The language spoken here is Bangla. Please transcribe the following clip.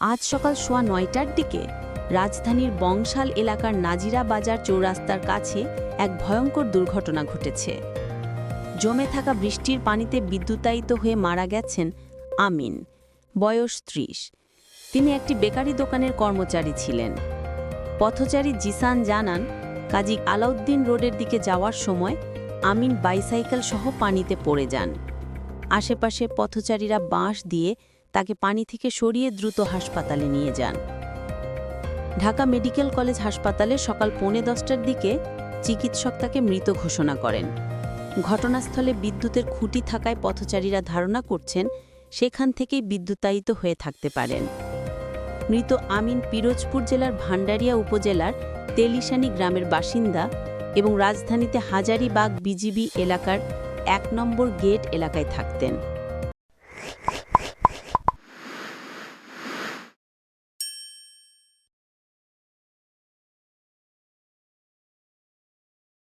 আজ সকাল সোয়া নয়টার দিকে রাজধানীর বংশাল এলাকার নাজিরা বাজার চৌরাস্তার কাছে এক ভয়ঙ্কর দুর্ঘটনা ঘটেছে। জমে থাকা বৃষ্টির পানিতে বিদ্যুতায়িত হয়ে মারা গেছেন আমিন, বয়স ত্রিশ। তিনি একটি বেকারি দোকানের কর্মচারী ছিলেন। পথচারী জিসান জানান, কাজী আলাউদ্দিন রোডের দিকে যাওয়ার সময় আমিন বাইসাইকেল সহ পানিতে পড়ে যান। আশেপাশে পথচারীরা বাঁশ দিয়ে তাকে পানি থেকে সরিয়ে দ্রুত হাসপাতালে নিয়ে যান। ঢাকা মেডিকেল কলেজ হাসপাতালে সকাল পৌনে দশটার দিকে চিকিৎসক তাকে মৃত ঘোষণা করেন। ঘটনাস্থলে বিদ্যুতের খুঁটি থাকায় পথচারীরা ধারণা করছেন সেখান থেকেই বিদ্যুতায়িত হয়ে থাকতে পারেন। মৃত আমিন পিরোজপুর জেলার ভান্ডারিয়া উপজেলার তেলিশানি গ্রামের বাসিন্দা এবং রাজধানীতে হাজারিবাগ বিজিবি এলাকার এক নম্বর গেট এলাকায় থাকতেন।